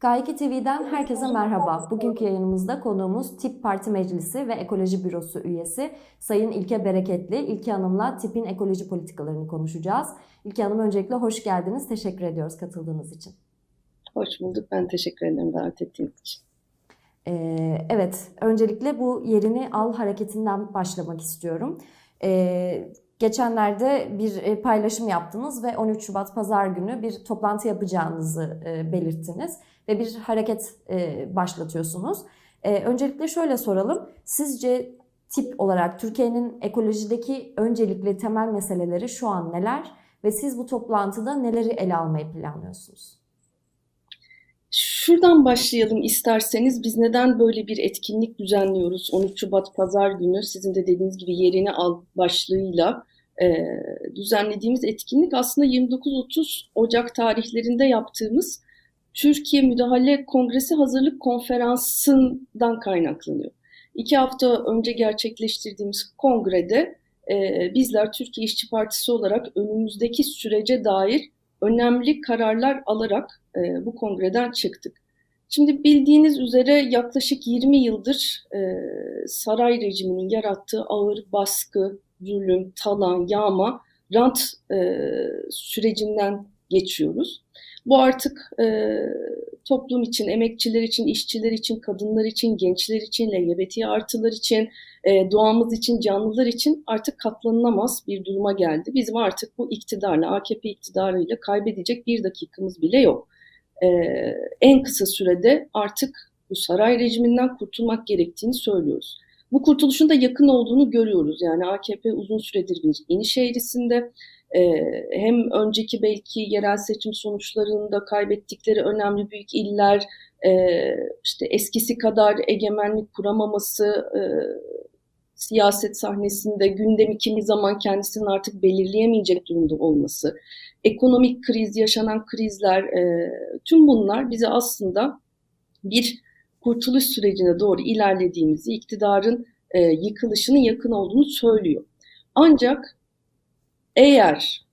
K2 TV'den herkese merhaba. Bugünkü yayınımızda konuğumuz TİP Parti Meclisi ve Ekoloji Bürosu üyesi Sayın İlke Bereketli. İlke Hanım'la TİP'in ekoloji politikalarını konuşacağız. İlke Hanım öncelikle hoş geldiniz. Teşekkür ediyoruz katıldığınız için. Hoş bulduk. Ben teşekkür ederim davet ettiğiniz için. Ee, evet, öncelikle bu yerini al hareketinden başlamak istiyorum. Ee, geçenlerde bir e, paylaşım yaptınız ve 13 Şubat Pazar günü bir toplantı yapacağınızı e, belirttiniz ve bir hareket e, başlatıyorsunuz. E, öncelikle şöyle soralım, sizce tip olarak Türkiye'nin ekolojideki öncelikli temel meseleleri şu an neler ve siz bu toplantıda neleri ele almayı planlıyorsunuz? Şuradan başlayalım isterseniz. Biz neden böyle bir etkinlik düzenliyoruz? 13 Şubat Pazar günü sizin de dediğiniz gibi yerini al başlığıyla e, düzenlediğimiz etkinlik aslında 29-30 Ocak tarihlerinde yaptığımız Türkiye Müdahale Kongresi Hazırlık Konferansı'ndan kaynaklanıyor. İki hafta önce gerçekleştirdiğimiz kongrede e, bizler Türkiye İşçi Partisi olarak önümüzdeki sürece dair önemli kararlar alarak e, bu kongreden çıktık. Şimdi bildiğiniz üzere yaklaşık 20 yıldır e, saray rejiminin yarattığı ağır baskı, zulüm, talan, yağma, rant e, sürecinden geçiyoruz. Bu artık e, toplum için, emekçiler için, işçiler için, kadınlar için, gençler için, LGBT artılar için, e, doğamız için, canlılar için artık katlanılamaz bir duruma geldi. Bizim artık bu iktidarla, AKP iktidarıyla kaybedecek bir dakikamız bile yok. E, en kısa sürede artık bu saray rejiminden kurtulmak gerektiğini söylüyoruz. Bu kurtuluşun da yakın olduğunu görüyoruz. Yani AKP uzun süredir bir iniş eğrisinde. Ee, hem önceki belki yerel seçim sonuçlarında kaybettikleri önemli büyük iller, e, işte eskisi kadar egemenlik kuramaması, e, siyaset sahnesinde gündemi kimi zaman kendisinin artık belirleyemeyecek durumda olması, ekonomik kriz, yaşanan krizler, e, tüm bunlar bize aslında bir kurtuluş sürecine doğru ilerlediğimizi, iktidarın yıkılışının yakın olduğunu söylüyor. Ancak eğer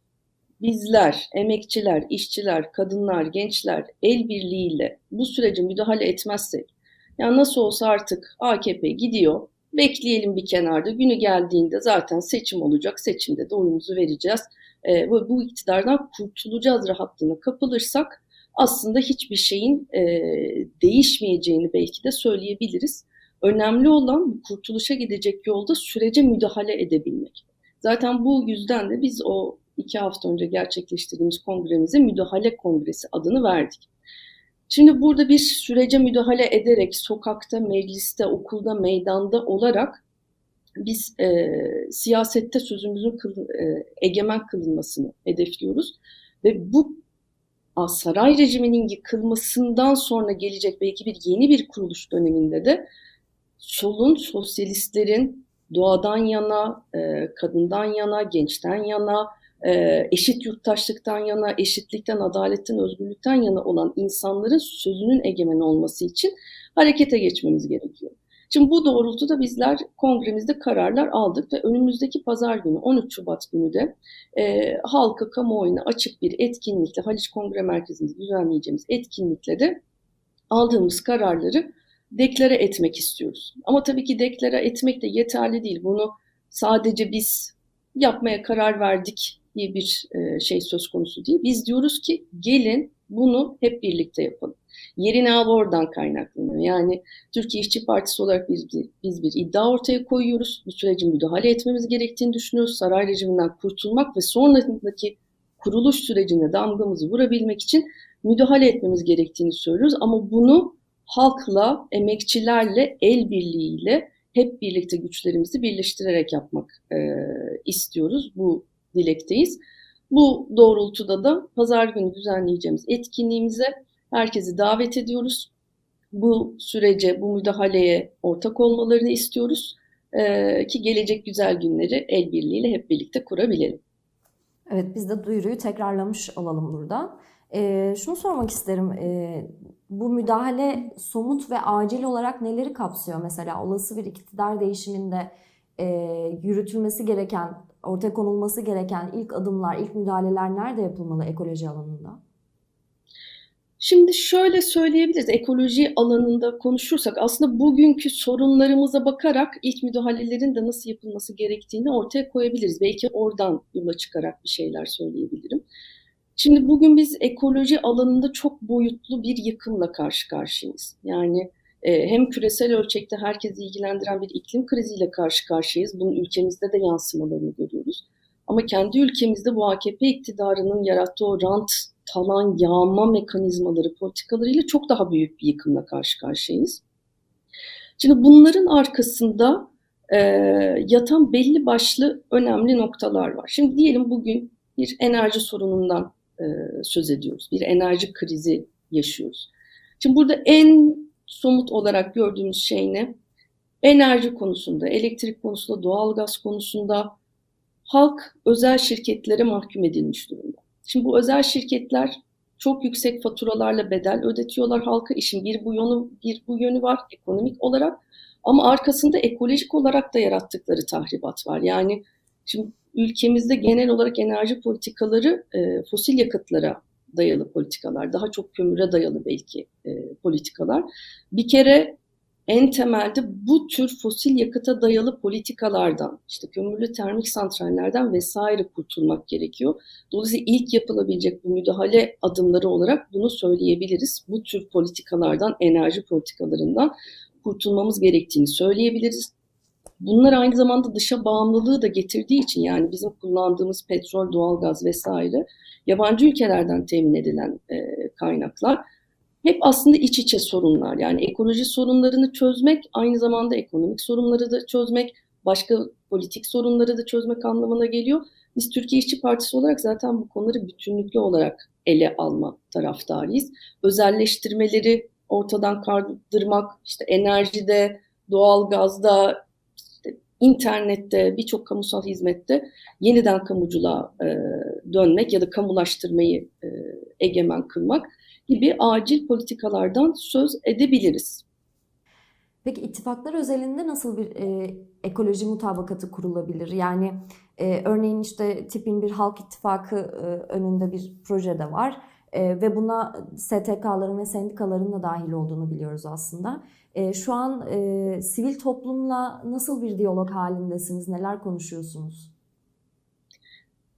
bizler, emekçiler, işçiler, kadınlar, gençler el birliğiyle bu sürece müdahale etmezsek, yani nasıl olsa artık AKP gidiyor, bekleyelim bir kenarda, günü geldiğinde zaten seçim olacak, seçimde de oyumuzu vereceğiz ve bu iktidardan kurtulacağız rahatlığına kapılırsak aslında hiçbir şeyin e, değişmeyeceğini belki de söyleyebiliriz. Önemli olan kurtuluşa gidecek yolda sürece müdahale edebilmek. Zaten bu yüzden de biz o iki hafta önce gerçekleştirdiğimiz kongremize müdahale kongresi adını verdik. Şimdi burada bir sürece müdahale ederek sokakta, mecliste, okulda, meydanda olarak biz e, siyasette sözümüzün kıl, e, egemen kılınmasını hedefliyoruz. Ve bu saray rejiminin yıkılmasından sonra gelecek belki bir yeni bir kuruluş döneminde de solun, sosyalistlerin doğadan yana, e, kadından yana, gençten yana, e, eşit yurttaşlıktan yana, eşitlikten, adaletten, özgürlükten yana olan insanların sözünün egemen olması için harekete geçmemiz gerekiyor. Şimdi bu doğrultuda bizler kongremizde kararlar aldık ve önümüzdeki pazar günü 13 Şubat günü de e, halka kamuoyuna açık bir etkinlikle Haliç Kongre Merkezi'nde düzenleyeceğimiz etkinlikle de aldığımız kararları deklare etmek istiyoruz. Ama tabii ki deklare etmek de yeterli değil. Bunu sadece biz yapmaya karar verdik diye bir e, şey söz konusu değil. Biz diyoruz ki gelin bunu hep birlikte yapalım. Yerini al oradan kaynaklanıyor. Yani Türkiye İşçi Partisi olarak biz bir, biz bir iddia ortaya koyuyoruz. Bu süreci müdahale etmemiz gerektiğini düşünüyoruz. Saray rejiminden kurtulmak ve sonrasındaki kuruluş sürecine damgamızı vurabilmek için müdahale etmemiz gerektiğini söylüyoruz. Ama bunu halkla, emekçilerle, el birliğiyle hep birlikte güçlerimizi birleştirerek yapmak e, istiyoruz. Bu dilekteyiz. Bu doğrultuda da pazar günü düzenleyeceğimiz etkinliğimize herkesi davet ediyoruz. Bu sürece, bu müdahaleye ortak olmalarını istiyoruz ee, ki gelecek güzel günleri el birliğiyle hep birlikte kurabilelim. Evet, biz de duyuruyu tekrarlamış olalım burada. Ee, şunu sormak isterim, ee, bu müdahale somut ve acil olarak neleri kapsıyor? Mesela olası bir iktidar değişiminde e, yürütülmesi gereken, ortaya konulması gereken ilk adımlar, ilk müdahaleler nerede yapılmalı ekoloji alanında? Şimdi şöyle söyleyebiliriz, ekoloji alanında konuşursak aslında bugünkü sorunlarımıza bakarak ilk müdahalelerin de nasıl yapılması gerektiğini ortaya koyabiliriz. Belki oradan yola çıkarak bir şeyler söyleyebilirim. Şimdi bugün biz ekoloji alanında çok boyutlu bir yıkımla karşı karşıyayız. Yani e, hem küresel ölçekte herkesi ilgilendiren bir iklim kriziyle karşı karşıyayız. Bunun ülkemizde de yansımalarını görüyoruz. Ama kendi ülkemizde bu AKP iktidarının yarattığı o rant talan yağma mekanizmaları, politikalarıyla çok daha büyük bir yıkımla karşı karşıyayız. Şimdi bunların arkasında e, yatan belli başlı önemli noktalar var. Şimdi diyelim bugün bir enerji sorunundan e, söz ediyoruz. Bir enerji krizi yaşıyoruz. Şimdi burada en somut olarak gördüğümüz şey ne? Enerji konusunda, elektrik konusunda, doğalgaz konusunda halk özel şirketlere mahkum edilmiş durumda. Şimdi bu özel şirketler çok yüksek faturalarla bedel ödetiyorlar halka. İşin bir bu yönü, bir bu yönü var ekonomik olarak ama arkasında ekolojik olarak da yarattıkları tahribat var. Yani şimdi ülkemizde genel olarak enerji politikaları e, fosil yakıtlara dayalı politikalar, daha çok kömüre dayalı belki e, politikalar. Bir kere en temelde bu tür fosil yakıta dayalı politikalardan, işte kömürlü termik santrallerden vesaire kurtulmak gerekiyor. Dolayısıyla ilk yapılabilecek bu müdahale adımları olarak bunu söyleyebiliriz. Bu tür politikalardan, enerji politikalarından kurtulmamız gerektiğini söyleyebiliriz. Bunlar aynı zamanda dışa bağımlılığı da getirdiği için yani bizim kullandığımız petrol, doğalgaz vesaire yabancı ülkelerden temin edilen e, kaynaklar hep aslında iç içe sorunlar. Yani ekoloji sorunlarını çözmek aynı zamanda ekonomik sorunları da çözmek, başka politik sorunları da çözmek anlamına geliyor. Biz Türkiye İşçi Partisi olarak zaten bu konuları bütünlüklü olarak ele alma taraftarıyız. Özelleştirmeleri ortadan kaldırmak, işte enerjide, doğalgazda, internette, birçok kamusal hizmette yeniden kamuculuğa e, dönmek ya da kamulaştırmayı e, egemen kılmak gibi acil politikalardan söz edebiliriz. Peki ittifaklar özelinde nasıl bir e, ekoloji mutabakatı kurulabilir? Yani e, örneğin işte tipin bir halk ittifakı e, önünde bir proje de var e, ve buna STK'ların ve sendikaların da dahil olduğunu biliyoruz aslında. E, şu an e, sivil toplumla nasıl bir diyalog halindesiniz? Neler konuşuyorsunuz?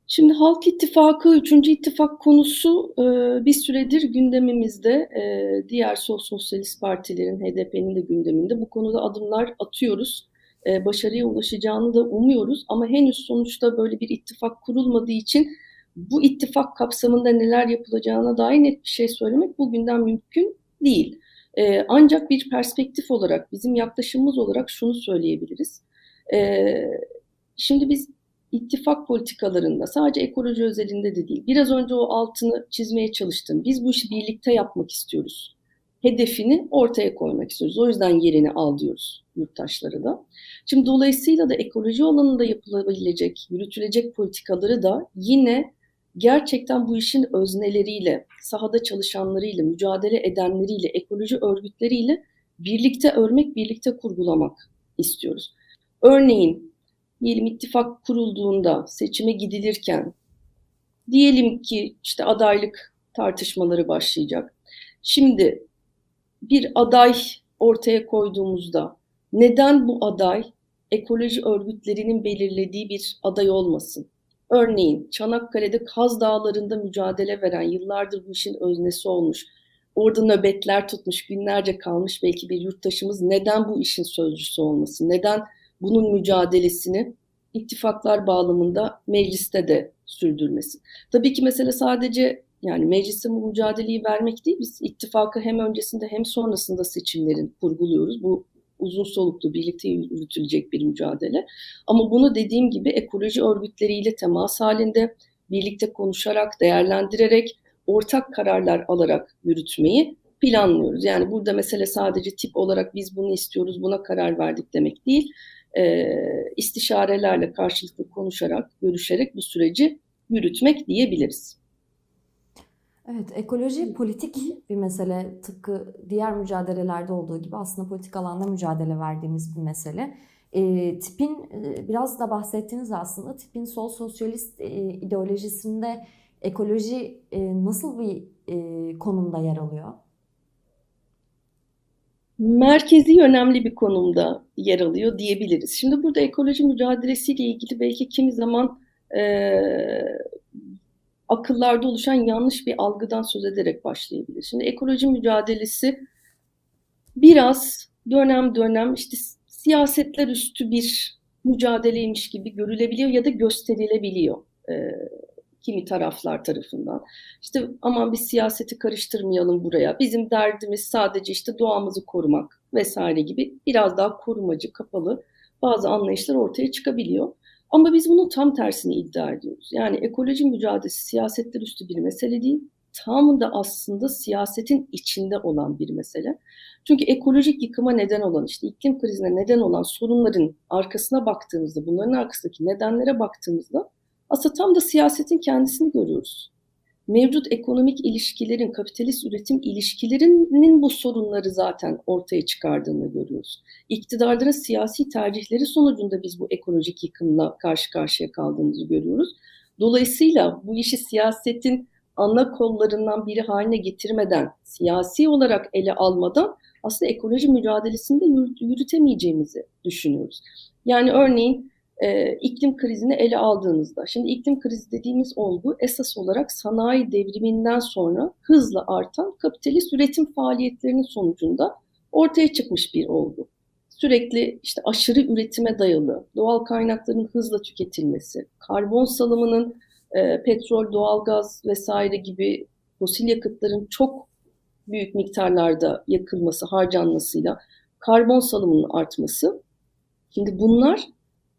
Şimdi Halk İttifakı, üçüncü ittifak konusu e, bir süredir gündemimizde. E, diğer sol sosyalist partilerin, HDP'nin de gündeminde. Bu konuda adımlar atıyoruz. E, başarıya ulaşacağını da umuyoruz. Ama henüz sonuçta böyle bir ittifak kurulmadığı için bu ittifak kapsamında neler yapılacağına dair net bir şey söylemek bugünden mümkün değil. E, ancak bir perspektif olarak, bizim yaklaşımımız olarak şunu söyleyebiliriz. E, şimdi biz ittifak politikalarında sadece ekoloji özelinde de değil. Biraz önce o altını çizmeye çalıştım. Biz bu işi birlikte yapmak istiyoruz. Hedefini ortaya koymak istiyoruz. O yüzden yerini al diyoruz yurttaşlara da. Şimdi dolayısıyla da ekoloji alanında yapılabilecek, yürütülecek politikaları da yine gerçekten bu işin özneleriyle, sahada çalışanlarıyla, mücadele edenleriyle, ekoloji örgütleriyle birlikte örmek, birlikte kurgulamak istiyoruz. Örneğin diyelim ittifak kurulduğunda, seçime gidilirken, diyelim ki işte adaylık tartışmaları başlayacak. Şimdi bir aday ortaya koyduğumuzda neden bu aday ekoloji örgütlerinin belirlediği bir aday olmasın? Örneğin Çanakkale'de Kaz Dağları'nda mücadele veren, yıllardır bu işin öznesi olmuş, orada nöbetler tutmuş, günlerce kalmış belki bir yurttaşımız neden bu işin sözcüsü olmasın? Neden bunun mücadelesini ittifaklar bağlamında mecliste de sürdürmesi. Tabii ki mesele sadece yani mecliste bu mücadeleyi vermek değil, biz ittifakı hem öncesinde hem sonrasında seçimlerin kurguluyoruz. Bu uzun soluklu birlikte yürütülecek bir mücadele. Ama bunu dediğim gibi ekoloji örgütleriyle temas halinde birlikte konuşarak, değerlendirerek, ortak kararlar alarak yürütmeyi planlıyoruz. Yani burada mesele sadece tip olarak biz bunu istiyoruz, buna karar verdik demek değil e, istişarelerle karşılıklı konuşarak, görüşerek bu süreci yürütmek diyebiliriz. Evet, ekoloji politik bir mesele. Tıpkı diğer mücadelelerde olduğu gibi aslında politik alanda mücadele verdiğimiz bir mesele. E, tipin biraz da bahsettiğiniz aslında tipin sol sosyalist e, ideolojisinde ekoloji e, nasıl bir e, konumda yer alıyor? merkezi önemli bir konumda yer alıyor diyebiliriz. Şimdi burada ekoloji mücadelesiyle ilgili belki kimi zaman e, akıllarda oluşan yanlış bir algıdan söz ederek başlayabilir. Şimdi ekoloji mücadelesi biraz dönem dönem işte siyasetler üstü bir mücadeleymiş gibi görülebiliyor ya da gösterilebiliyor e, kimi taraflar tarafından. İşte aman bir siyaseti karıştırmayalım buraya. Bizim derdimiz sadece işte doğamızı korumak vesaire gibi biraz daha korumacı, kapalı bazı anlayışlar ortaya çıkabiliyor. Ama biz bunun tam tersini iddia ediyoruz. Yani ekoloji mücadelesi siyasetler üstü bir mesele değil, tam da aslında siyasetin içinde olan bir mesele. Çünkü ekolojik yıkıma neden olan, işte iklim krizine neden olan sorunların arkasına baktığımızda, bunların arkasındaki nedenlere baktığımızda aslında tam da siyasetin kendisini görüyoruz. Mevcut ekonomik ilişkilerin, kapitalist üretim ilişkilerinin bu sorunları zaten ortaya çıkardığını görüyoruz. İktidarların siyasi tercihleri sonucunda biz bu ekolojik yıkımla karşı karşıya kaldığımızı görüyoruz. Dolayısıyla bu işi siyasetin ana kollarından biri haline getirmeden, siyasi olarak ele almadan aslında ekoloji mücadelesinde yürütemeyeceğimizi düşünüyoruz. Yani örneğin e, iklim krizini ele aldığınızda, şimdi iklim krizi dediğimiz olgu esas olarak sanayi devriminden sonra hızla artan kapitalist üretim faaliyetlerinin sonucunda ortaya çıkmış bir olgu. Sürekli işte aşırı üretime dayalı, doğal kaynakların hızla tüketilmesi, karbon salımının e, petrol, doğalgaz vesaire gibi fosil yakıtların çok büyük miktarlarda yakılması, harcanmasıyla karbon salımının artması. Şimdi bunlar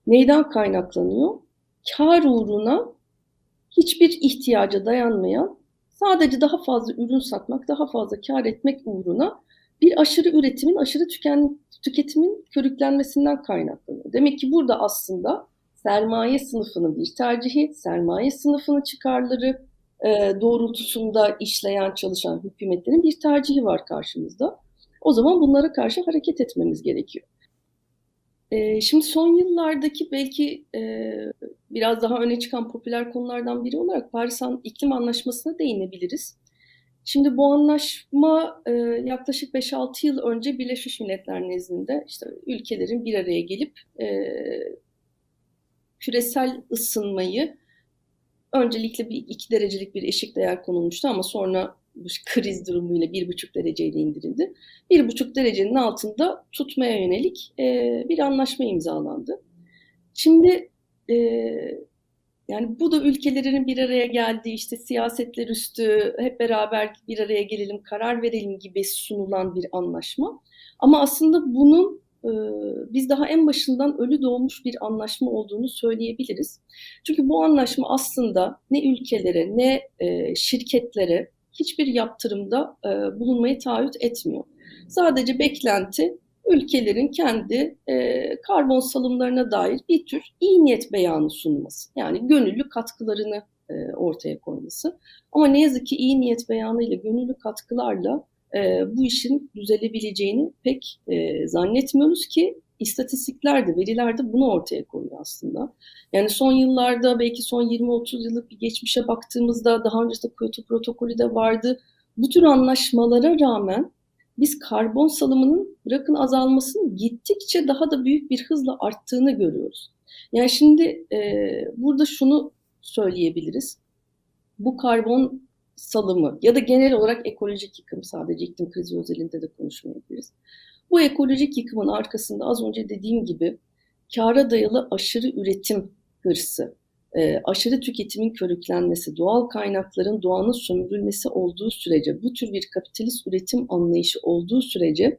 neyden kaynaklanıyor? Kar uğruna hiçbir ihtiyaca dayanmayan, sadece daha fazla ürün satmak, daha fazla kar etmek uğruna bir aşırı üretimin, aşırı tüken, tüketimin körüklenmesinden kaynaklanıyor. Demek ki burada aslında sermaye sınıfının bir tercihi, sermaye sınıfının çıkarları e, doğrultusunda işleyen, çalışan hükümetlerin bir tercihi var karşımızda. O zaman bunlara karşı hareket etmemiz gerekiyor. Şimdi son yıllardaki belki biraz daha öne çıkan popüler konulardan biri olarak Paris İklim Anlaşması'na değinebiliriz. Şimdi bu anlaşma yaklaşık 5-6 yıl önce Birleşmiş Milletler nezdinde işte ülkelerin bir araya gelip küresel ısınmayı öncelikle bir iki derecelik bir eşik değer konulmuştu ama sonra bu kriz durumuyla bir buçuk dereceyle indirildi. Bir buçuk derecenin altında tutmaya yönelik e, bir anlaşma imzalandı. Şimdi e, yani bu da ülkelerin bir araya geldiği işte siyasetler üstü hep beraber bir araya gelelim karar verelim gibi sunulan bir anlaşma. Ama aslında bunun e, biz daha en başından ölü doğmuş bir anlaşma olduğunu söyleyebiliriz. Çünkü bu anlaşma aslında ne ülkelere ne e, şirketlere hiçbir yaptırımda e, bulunmayı taahhüt etmiyor. Sadece beklenti ülkelerin kendi e, karbon salımlarına dair bir tür iyi niyet beyanı sunması. Yani gönüllü katkılarını e, ortaya koyması. Ama ne yazık ki iyi niyet beyanı ile gönüllü katkılarla e, bu işin düzelebileceğini pek e, zannetmiyoruz ki istatistikler de veriler de bunu ortaya koyuyor aslında. Yani son yıllarda belki son 20-30 yıllık bir geçmişe baktığımızda daha önce de Kyoto protokolü de vardı. Bu tür anlaşmalara rağmen biz karbon salımının bırakın azalmasının gittikçe daha da büyük bir hızla arttığını görüyoruz. Yani şimdi e, burada şunu söyleyebiliriz. Bu karbon salımı ya da genel olarak ekolojik yıkım sadece iklim krizi özelinde de konuşmayabiliriz. Bu ekolojik yıkımın arkasında az önce dediğim gibi kâra dayalı aşırı üretim hırsı, e, aşırı tüketimin körüklenmesi, doğal kaynakların doğanın sömürülmesi olduğu sürece, bu tür bir kapitalist üretim anlayışı olduğu sürece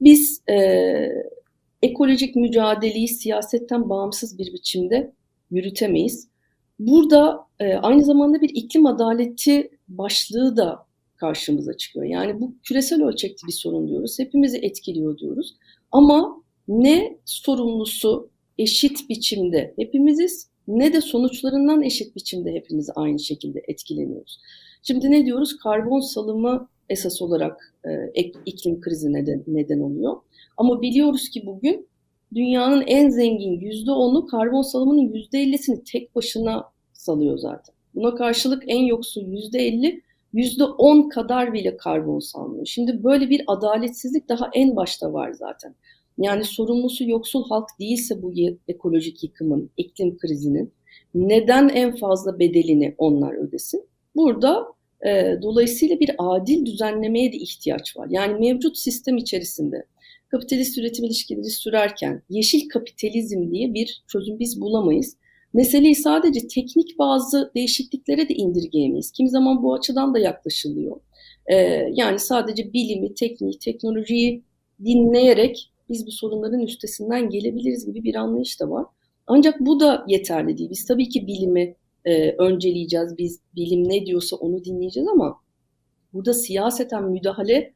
biz e, ekolojik mücadeleyi siyasetten bağımsız bir biçimde yürütemeyiz. Burada e, aynı zamanda bir iklim adaleti başlığı da karşımıza çıkıyor. Yani bu küresel ölçekli bir sorun diyoruz. Hepimizi etkiliyor diyoruz. Ama ne sorumlusu eşit biçimde hepimiziz ne de sonuçlarından eşit biçimde hepimiz aynı şekilde etkileniyoruz. Şimdi ne diyoruz? Karbon salımı esas olarak e, iklim krizi neden, neden oluyor. Ama biliyoruz ki bugün dünyanın en zengin yüzde onu karbon salımının yüzde ellisini tek başına salıyor zaten. Buna karşılık en yoksul %50, %10 kadar bile karbon salmıyor. Şimdi böyle bir adaletsizlik daha en başta var zaten. Yani sorumlusu yoksul halk değilse bu ekolojik yıkımın, iklim krizinin neden en fazla bedelini onlar ödesin? Burada e, dolayısıyla bir adil düzenlemeye de ihtiyaç var. Yani mevcut sistem içerisinde kapitalist üretim ilişkileri sürerken yeşil kapitalizm diye bir çözüm biz bulamayız. Meseleyi sadece teknik bazı değişikliklere de indirgeyemeyiz. Kimi zaman bu açıdan da yaklaşılıyor. Ee, yani sadece bilimi, tekniği, teknolojiyi dinleyerek biz bu sorunların üstesinden gelebiliriz gibi bir anlayış da var. Ancak bu da yeterli değil. Biz tabii ki bilimi e, önceleyeceğiz. Biz bilim ne diyorsa onu dinleyeceğiz ama burada siyaseten müdahale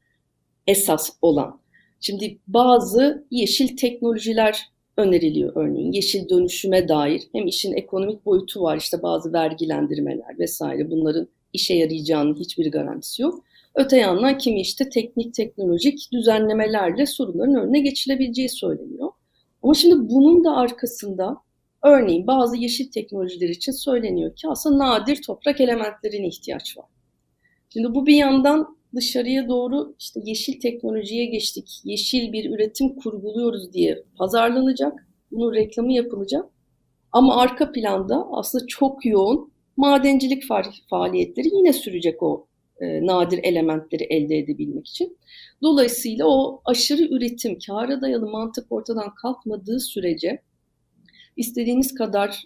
esas olan. Şimdi bazı yeşil teknolojiler öneriliyor örneğin yeşil dönüşüme dair hem işin ekonomik boyutu var işte bazı vergilendirmeler vesaire bunların işe yarayacağının hiçbir garantisi yok. Öte yandan kimi işte teknik teknolojik düzenlemelerle sorunların önüne geçilebileceği söyleniyor. Ama şimdi bunun da arkasında örneğin bazı yeşil teknolojiler için söyleniyor ki aslında nadir toprak elementlerine ihtiyaç var. Şimdi bu bir yandan dışarıya doğru işte yeşil teknolojiye geçtik, yeşil bir üretim kurguluyoruz diye pazarlanacak, bunun reklamı yapılacak. Ama arka planda aslında çok yoğun madencilik faaliyetleri yine sürecek o e, nadir elementleri elde edebilmek için. Dolayısıyla o aşırı üretim, kâra dayalı mantık ortadan kalkmadığı sürece istediğiniz kadar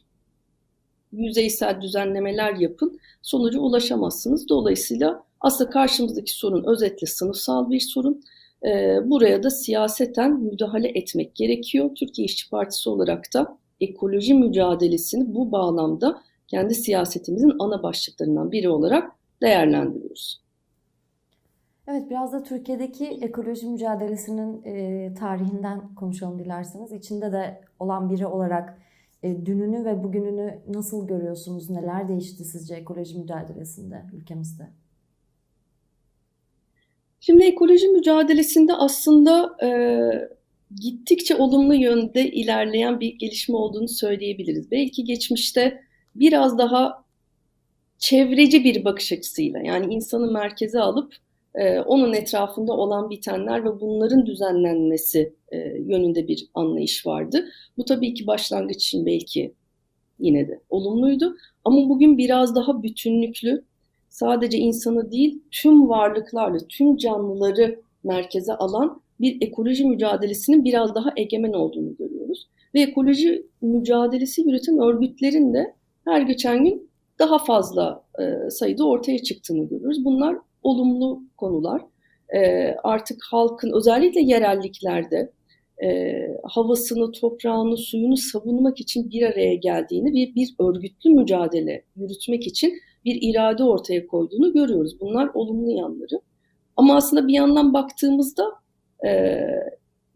yüzeysel düzenlemeler yapın, sonuca ulaşamazsınız. Dolayısıyla aslında karşımızdaki sorun özetle sınıfsal bir sorun. Ee, buraya da siyaseten müdahale etmek gerekiyor. Türkiye İşçi Partisi olarak da ekoloji mücadelesini bu bağlamda kendi siyasetimizin ana başlıklarından biri olarak değerlendiriyoruz. Evet, biraz da Türkiye'deki ekoloji mücadelesinin e, tarihinden konuşalım dilerseniz. İçinde de olan biri olarak e, dününü ve bugününü nasıl görüyorsunuz? Neler değişti sizce ekoloji mücadelesinde ülkemizde? Şimdi ekoloji mücadelesinde aslında e, gittikçe olumlu yönde ilerleyen bir gelişme olduğunu söyleyebiliriz. Belki geçmişte biraz daha çevreci bir bakış açısıyla yani insanı merkeze alıp e, onun etrafında olan bitenler ve bunların düzenlenmesi e, yönünde bir anlayış vardı. Bu tabii ki başlangıç için belki yine de olumluydu. Ama bugün biraz daha bütünlüklü, sadece insanı değil tüm varlıklarla, tüm canlıları merkeze alan bir ekoloji mücadelesinin biraz daha egemen olduğunu görüyoruz. Ve ekoloji mücadelesi yürüten örgütlerin de her geçen gün daha fazla e, sayıda ortaya çıktığını görüyoruz. Bunlar olumlu konular. E, artık halkın özellikle yerelliklerde e, havasını, toprağını, suyunu savunmak için bir araya geldiğini ve bir örgütlü mücadele yürütmek için bir irade ortaya koyduğunu görüyoruz. Bunlar olumlu yanları. Ama aslında bir yandan baktığımızda e,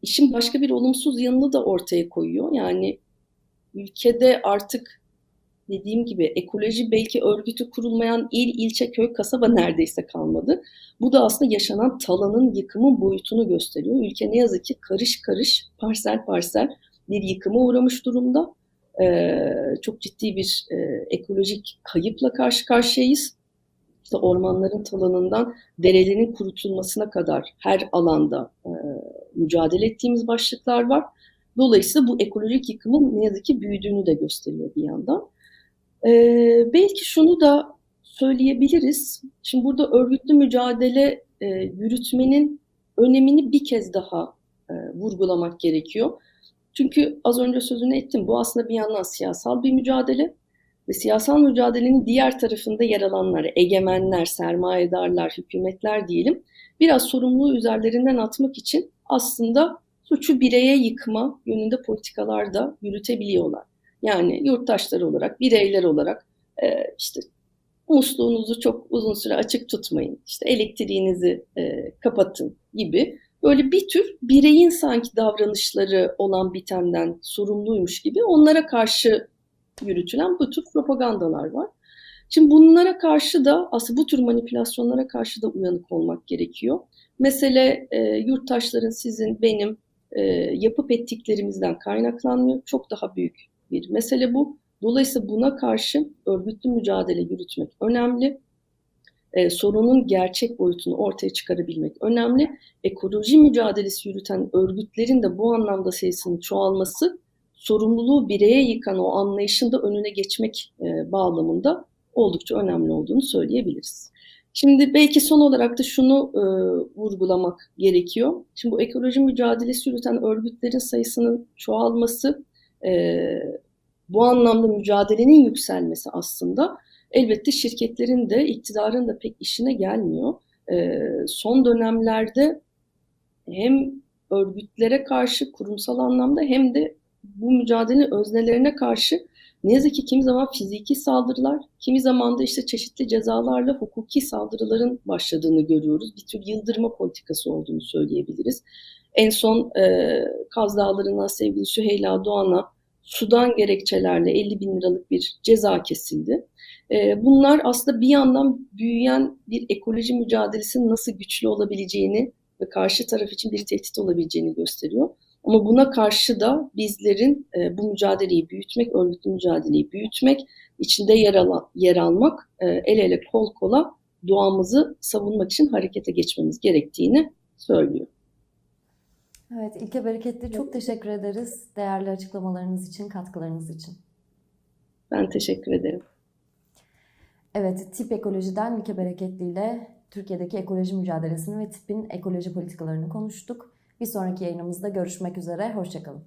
işin başka bir olumsuz yanını da ortaya koyuyor. Yani ülkede artık dediğim gibi ekoloji belki örgütü kurulmayan il, ilçe, köy, kasaba neredeyse kalmadı. Bu da aslında yaşanan talanın, yıkımın boyutunu gösteriyor. Ülke ne yazık ki karış karış, parsel parsel bir yıkıma uğramış durumda. Ee, çok ciddi bir e, ekolojik kayıpla karşı karşıyayız. İşte ormanların talanından derelerin kurutulmasına kadar her alanda e, mücadele ettiğimiz başlıklar var. Dolayısıyla bu ekolojik yıkımın ne yazık ki büyüdüğünü de gösteriyor bir yandan. Ee, belki şunu da söyleyebiliriz. Şimdi burada örgütlü mücadele e, yürütmenin önemini bir kez daha e, vurgulamak gerekiyor. Çünkü az önce sözünü ettim. Bu aslında bir yandan siyasal bir mücadele ve siyasal mücadelenin diğer tarafında yer alanlar, egemenler, sermayedarlar, hükümetler diyelim biraz sorumluluğu üzerlerinden atmak için aslında suçu bireye yıkma yönünde politikalar da yürütebiliyorlar. Yani yurttaşlar olarak, bireyler olarak e, işte musluğunuzu çok uzun süre açık tutmayın, işte elektriğinizi e, kapatın gibi böyle bir tür bireyin sanki davranışları olan bitenden sorumluymuş gibi onlara karşı yürütülen bu tür propagandalar var. Şimdi bunlara karşı da aslında bu tür manipülasyonlara karşı da uyanık olmak gerekiyor. Mesele e, yurttaşların sizin, benim e, yapıp ettiklerimizden kaynaklanmıyor. Çok daha büyük bir mesele bu. Dolayısıyla buna karşı örgütlü mücadele yürütmek önemli. Ee, sorunun gerçek boyutunu ortaya çıkarabilmek önemli. Ekoloji mücadelesi yürüten örgütlerin de bu anlamda sayısının çoğalması sorumluluğu bireye yıkan o anlayışın da önüne geçmek e, bağlamında oldukça önemli olduğunu söyleyebiliriz. Şimdi belki son olarak da şunu e, vurgulamak gerekiyor. Şimdi bu ekoloji mücadelesi yürüten örgütlerin sayısının çoğalması, e, bu anlamda mücadelenin yükselmesi aslında elbette şirketlerin de iktidarın da pek işine gelmiyor. E, son dönemlerde hem örgütlere karşı kurumsal anlamda hem de bu mücadelenin öznelerine karşı ne yazık ki kimi zaman fiziki saldırılar, kimi zaman da işte çeşitli cezalarla hukuki saldırıların başladığını görüyoruz. Bir tür yıldırma politikası olduğunu söyleyebiliriz. En son e, Kaz Dağları'na sevgili Süheyla Doğan'a sudan gerekçelerle 50 bin liralık bir ceza kesildi. E, bunlar aslında bir yandan büyüyen bir ekoloji mücadelesinin nasıl güçlü olabileceğini ve karşı taraf için bir tehdit olabileceğini gösteriyor. Ama buna karşı da bizlerin e, bu mücadeleyi büyütmek, örgütlü mücadeleyi büyütmek, içinde yer, al yer almak, e, el ele kol kola doğamızı savunmak için harekete geçmemiz gerektiğini söylüyor. Evet, İlke Bereketli çok teşekkür ederiz değerli açıklamalarınız için, katkılarınız için. Ben teşekkür ederim. Evet, Tip Ekoloji'den İlke Bereketli ile Türkiye'deki ekoloji mücadelesini ve TİP'in ekoloji politikalarını konuştuk. Bir sonraki yayınımızda görüşmek üzere, hoşçakalın.